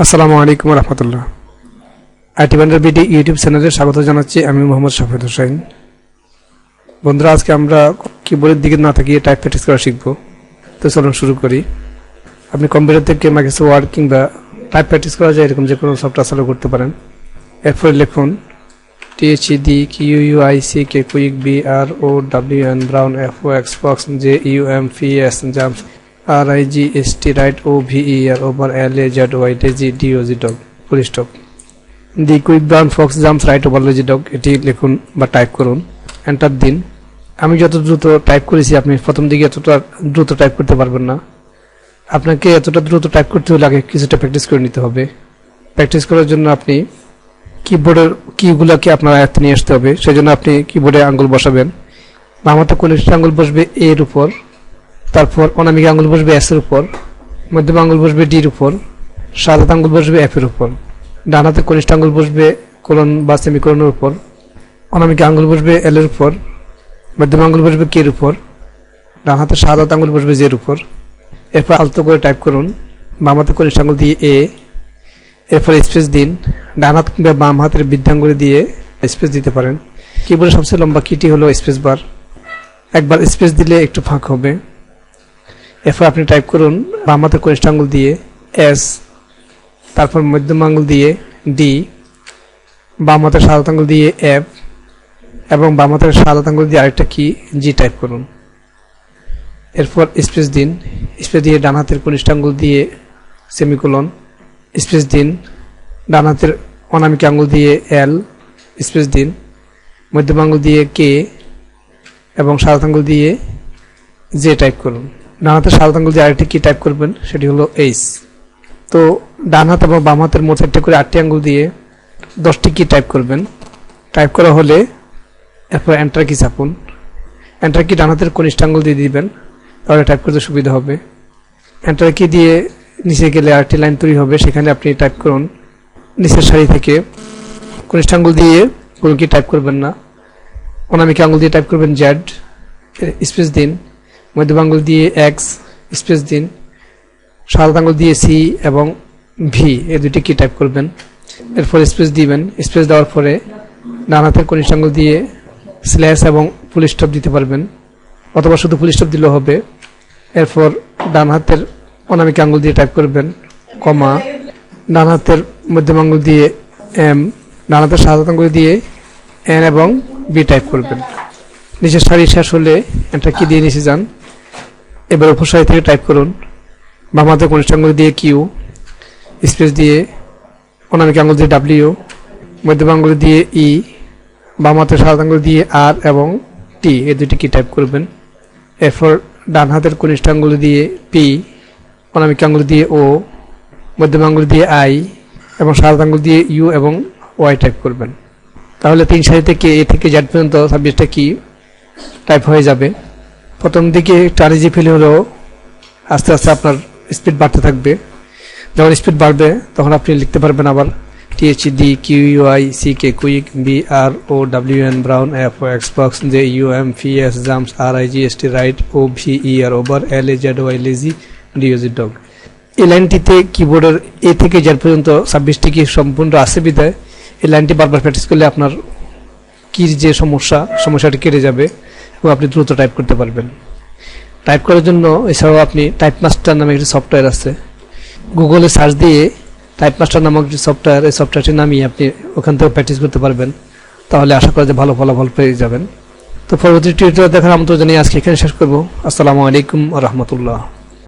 আসসালামু আলাইকুম রহমতুল্লাহ। আইটি বান্ডার বিডি ইউটিউব চ্যানেলে স্বাগত জানাচ্ছি আমি মোহাম্মদ শাফিদ হোসেন। বন্ধুরা, আজকে আমরা কিবোর্ডের দিকে না থাকিয়ে টাইপ প্র্যাকটিস করা শিখব। তো চলুন শুরু করি। আপনি কম্পিউটার থেকে মাইক্রোসফট ওয়ার্ড কিংবা টাইপ প্র্যাকটিস করা যায়, এরকম যে কোনো সফটওয়্যার চালু করতে পারেন। এরপরে লিখুন D Q U I C K quick B R O W N brown F O X fox J U M P S jumps R I G S T right O V E R over L A Z Y the G D O G dog full stop the quick brown fox jumps right over lazy dog এটি লিখুন বা type করুন enter দিন। আমি যত দ্রুত type করেছি, আপনি প্রথম দিকে এতটা দ্রুত টাইপ করতে পারবেন না। আপনাকে এতটা দ্রুত টাইপ করতে হলে আগে কিছুটা প্র্যাকটিস করে নিতে হবে। প্র্যাকটিস করার জন্য আপনি কিবোর্ডের কিগুলোকে আপনার আয়ত্তে নিয়ে আসতে হবে। সেই জন্য আপনি কিবোর্ডে আঙ্গুল বসাবেন। বামাতে কনিষ্ঠ আঙ্গুল বসবে এর উপর। তারপর অনামিকা আঙ্গুল বসবে এস এর উপর, মধ্যম আঙ্গুল বসবে ডির উপর সাদাত আঙ্গুল বসবে এফ এর উপর ডান হাতে কনিষ্ঠ আঙ্গুল বসবে কোলন বা সেমিকোলনের উপর, অনামিকা আঙ্গুল বসবে এল এর উপর, মধ্যম আঙ্গুল বসবে কে এর উপর ডান হাতে সাদাত আঙ্গুল বসবে জের উপর। এরপর আলতো করে টাইপ করুন, বাম হাতে কনিষ্ঠ আঙ্গুল দিয়ে এ এরপর স্পেস দিন ডান হাত কিংবা বাম হাতের বৃদ্ধাঙ্গুলি দিয়ে স্পেস দিতে পারেন। কিবোর্ডের সবচেয়ে লম্বা কিটি হলো স্পেস বার একবার স্পেস দিলে একটু ফাঁক হবে। এরপর আপনি টাইপ করুন, বাম হাতের কনিষ্ঠ আঙ্গুল দিয়ে এস তারপর মধ্যম আঙ্গুল দিয়ে ডি বাম হাতের সাদা আঙ্গুল দিয়ে এফ এবং বাম হাতের সাদা আঙ্গুল দিয়ে আরেকটা কি জি টাইপ করুন। এরপর স্পেস দিন স্পেস দিয়ে ডান হাতের কনিষ্ঠ আঙ্গুল দিয়ে সেমিকোলন স্পেস দিন, ডান হাতের অনামিকা আঙ্গুল দিয়ে এল স্পেস দিন, মধ্যম আঙ্গুল দিয়ে কে এবং সাদা আঙ্গুল দিয়ে জে টাইপ করুন। ডান হাতের সাদা আঙ্গুল দিয়ে আরেকটি কি টাইপ করবেন? সেটি হলো এইচ তো ডান হাত এবং বাম হাতের মোট চারটে করে আটটি আঙ্গুল দিয়ে দশটি কি টাইপ করবেন? টাইপ করা হলে এরপর এন্টার কি চাপুন। এন্টার কি ডান হাতের কনিষ্ঠ আঙ্গুল দিয়ে দিবেন, তাহলে টাইপ করতে সুবিধা হবে। এন্টার কি দিয়ে নিচে গেলে আরেকটি লাইন তৈরি হবে, সেখানে আপনি টাইপ করুন, নিচের সারি থেকে কনিষ্ঠ আঙ্গুল দিয়ে কোনো কি টাইপ করবেন না। অনামিকা আঙ্গুল দিয়ে টাইপ করবেন জ্যাড স্পেস দিন। মধ্যম আঙ্গুল দিয়ে এক্স স্পেস দিন। সাদা আঙ্গুল দিয়ে সি এবং ভি এই দুটি কি টাইপ করবেন। এরপর স্পেস দিবেন। স্পেস দেওয়ার পরে ডান হাতের কনিষ্ঠ আঙ্গুল দিয়ে স্ল্যাশ এবং ফুল স্টপ দিতে পারবেন। অথবা শুধু ফুল স্টপ দিলেও হবে। এরপর ডান হাতের অনামিকা আঙ্গুল দিয়ে টাইপ করবেন, কমা। ডান হাতের মধ্যম আঙ্গুল দিয়ে এম ডান হাতের সাদা আঙ্গুল দিয়ে এন এবং বি টাইপ করবেন। নিচের সারি শেষ হলে এটা কি দিয়ে নিচে যান। এবার উপর সারি থেকে টাইপ করুন। বাম হাতের কনিষ্ঠ দিয়ে কিউ স্পেস দিয়ে অনামিক আঙ্গুল দিয়ে ডাব্লিউ মধ্যম আঙ্গুল দিয়ে ই বাম হাতের সাদা আঙ্গুল দিয়ে আর এবং টি এই দুটি কি টাইপ করবেন? এরপর ডান হাতের কনিষ্ঠ আঙ্গুল দিয়ে পি অনামিক আঙ্গুল দিয়ে ও মধ্যম আঙ্গুল দিয়ে আই এবং সাদা আঙ্গুল দিয়ে ইউ এবং ওয়াই টাইপ করবেন। তাহলে তিন সারি থেকে এ থেকে জেড পর্যন্ত ছাব্বিশটা কি টাইপ হয়ে যাবে? প্রথম দিকে টারিজি ফেলে হলেও আস্তে আস্তে আপনার স্পিড বাড়তে থাকবে। যখন স্পিড বাড়বে, তখন আপনি লিখতে পারবেন আবার TH D Q U I C K quick B R O W N brown F O X fox J U M P S jumps R I G S T right O V E R over L A Z Y lazy DOG dog এই লাইনটিতে কিবোর্ডের এ থেকে Z পর্যন্ত ছাব্বিশটি কি সম্পূর্ণ আছে বিদায় এই লাইনটি বারবার প্র্যাকটিস করলে আপনার কির যে সমস্যা, সমস্যাটি কেটে যাবে। এবং আপনি দ্রুত টাইপ করতে পারবেন। টাইপ করার জন্য এছাড়াও আপনি টাইপ মাস্টার নামে একটি সফটওয়্যার আছে। গুগলে সার্চ দিয়ে টাইপ মাস্টার নামক যে সফটওয়্যার এই সফটওয়্যারটি নামিয়ে আপনি ওখান থেকে প্র্যাকটিস করতে পারবেন। তাহলে আশা করা যে ভালো ফলাফল পেয়ে যাবেন। তো পরবর্তী টিউটোরিয়াল দেখার আমন্ত্রণ জানিয়ে আজকে এখানে শেষ করব। আসসালামু আলাইকুম রহমতুল্লাহ।